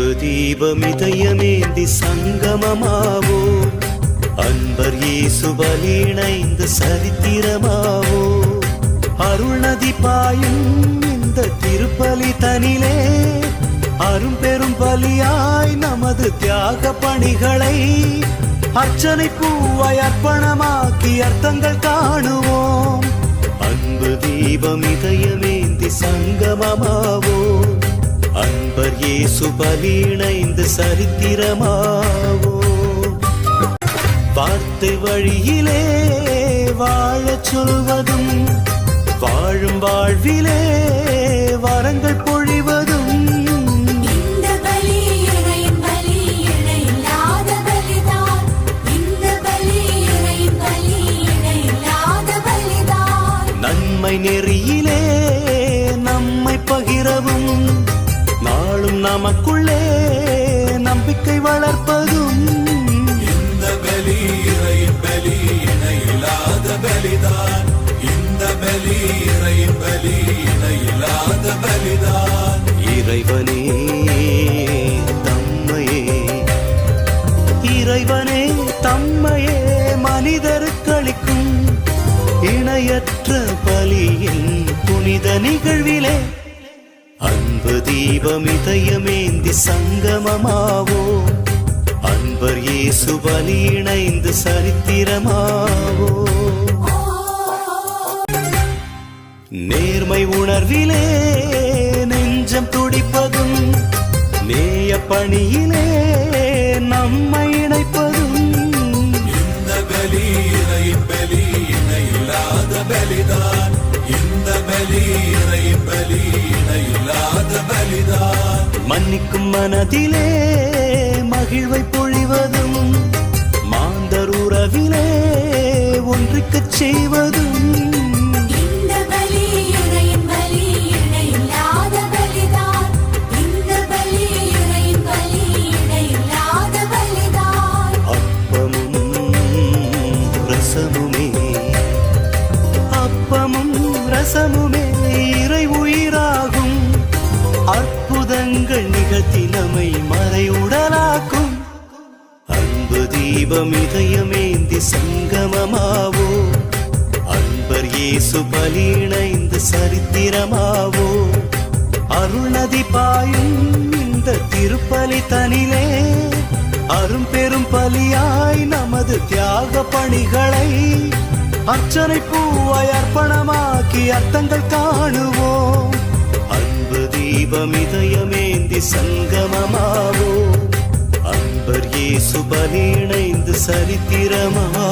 அன்பு தீபம் இதயமேந்தி சங்கமமாவோ? அன்பர் இயேசு பலிணைந்து சரித்திரமாவோ? அருள் நதி பாயும் இந்த திருப்பலி தனிலே அரும் பெரும் பலியாய் நமது தியாக பணிகளை அர்ச்சனை பூவாய் அர்ப்பணமாக்கி அர்த்தங்கள் காணுவோம். அன்பு தீபம் இதயமேந்தி சங்கமமா இயேசு பலிணைந்து சரித்திரமாவோ? வார்த்தை வழியிலே வாழச் சொல்வதும் வாழும் வாழ்விலே வரங்கள் பொழிவதும். இந்த பலி நமக்குள்ளே நம்பிக்கை வளர்ப்பதும் இந்த பலி இறையின் பலி இணையில்லாத பலிதான். இந்த பலி இறையின் பலி இணையில்லாத பலிதான். இறைவனே தம்மையே. இறைவனே தம்மையே மனிதருக்களிக்கும் இணையற்ற பலியின் புனித நிகழ்விலே அன்பு தீபம் இதயமேந்தி சங்கமமாவோ? அன்பர் இயேசு பலி இணைந்து சரித்திரமாவோ? நேர்மை உணர்விலே நெஞ்சம் துடிப்பதும் நேய பணியிலே நம்மை இணைப்பதும். இந்த பலி இறையின் பலி இணையில்லாத பலிதான். பலி இறையின் பலி இணையில்லாத பலிதான் மன்னிக்கும் மனதிலே மகிழ்வை பொழிவதும் மாந்தர் உறவிலே ஒன்றுக்கச் செய்வதும் ரூபமும் ரசமுமே இறை உயிராகும். அற்புதங்கள் நிகழ்த்தி நம்மை மறை உடலாக்கும். அன்பு தீபம் இதயமேந்தி சங்கமமாவோ? அன்பர் இயேசு பலியிணைந்து சரித்திரமாவோ? அருள்நதி பாயும் இந்த திருப்பலி தனிலே அரும் பெரும் பலியாய் நமது தியாக பணிகளை அர்ச்சனை பூவாய் அர்ப்பணமாக்கி அர்த்தங்கள் காணுவோம். அன்பு தீபம் இதயமேந்தி சங்கமமாவோ அன்பர் ஏசு பலி இணைந்து சரித்திரமாவோ